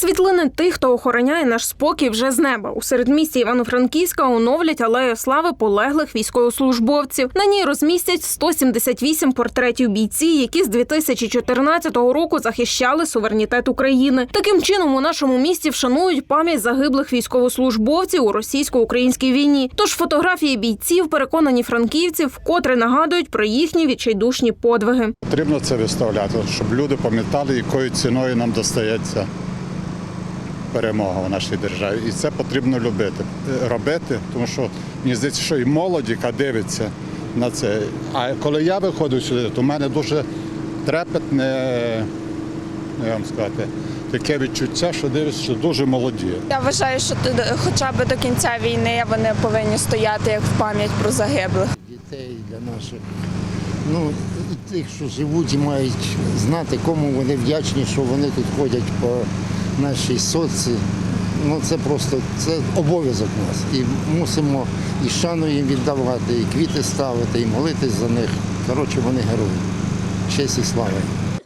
Світлини тих, хто охороняє наш спокій вже з неба. У середмісті Івано-Франківська оновлять алею слави полеглих військовослужбовців. На ній розмістять 178 портретів бійців, які з 2014 року захищали суверенітет України. Таким чином у нашому місті вшанують пам'ять загиблих військовослужбовців у російсько-українській війні. Тож фотографії бійців, переконані франківці, вкотре нагадують про їхні відчайдушні подвиги. Потрібно це виставляти, щоб люди пам'ятали, якою ціною нам достається перемога в нашій державі. І це потрібно любити, е, робити, тому що мені здається, що і молодь, яка дивиться на це. А коли я виходив сюди, то в мене дуже трепетне, ну, як вам сказати, таке відчуття, що дивишся, що дуже молоді. Я вважаю, що хоча б до кінця війни вони повинні стояти як в пам'ять про загиблих. дітей, для наших. Ну, і тих, що живуть і мають знати, кому вони вдячні, що вони тут ходять по нашій соці. Ну це просто це обов'язок нас. І мусимо і шану їм віддавати, і квіти ставити, і молитись за них. Коротше, вони герої. Честь і слава.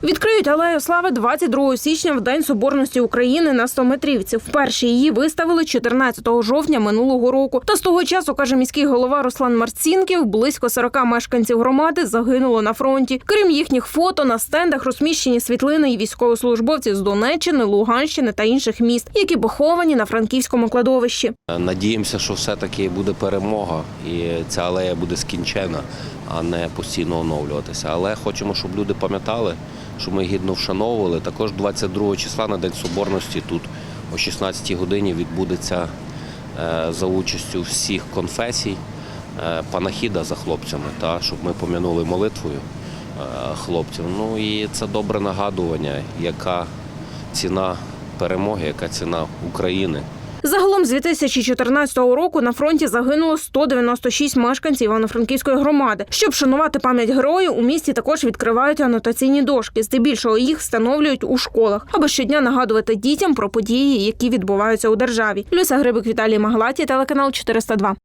Відкриють алею слави 22 січня в День Соборності України на 100 метрівці. Вперше її виставили 14 жовтня минулого року. Та з того часу, каже міський голова Руслан Марцінків, близько 40 мешканців громади загинуло на фронті. Крім їхніх фото, на стендах розміщені світлини і військовослужбовців з Донеччини, Луганщини та інших міст, які поховані на франківському кладовищі. Надіємося, що все-таки буде перемога і ця алея буде скінчена, а не постійно оновлюватися. Але хочемо, щоб люди пам'ятали, що ми гідно вшановували. Також 22 числа на День Соборності тут о 16 годині відбудеться е, за участю всіх конфесій е, панахіда за хлопцями, та, щоб ми пом'янули молитвою е, хлопців. Ну і це добре нагадування, яка ціна перемоги, яка ціна України. Загалом з 2014 року на фронті загинуло 196 мешканців Івано-Франківської громади. Щоб шанувати пам'ять героїв, у місті також відкривають анотаційні дошки. Здебільшого їх встановлюють у школах, аби щодня нагадувати дітям про події, які відбуваються у державі. Люся Грибик, Віталій Маглаті, телеканал 402.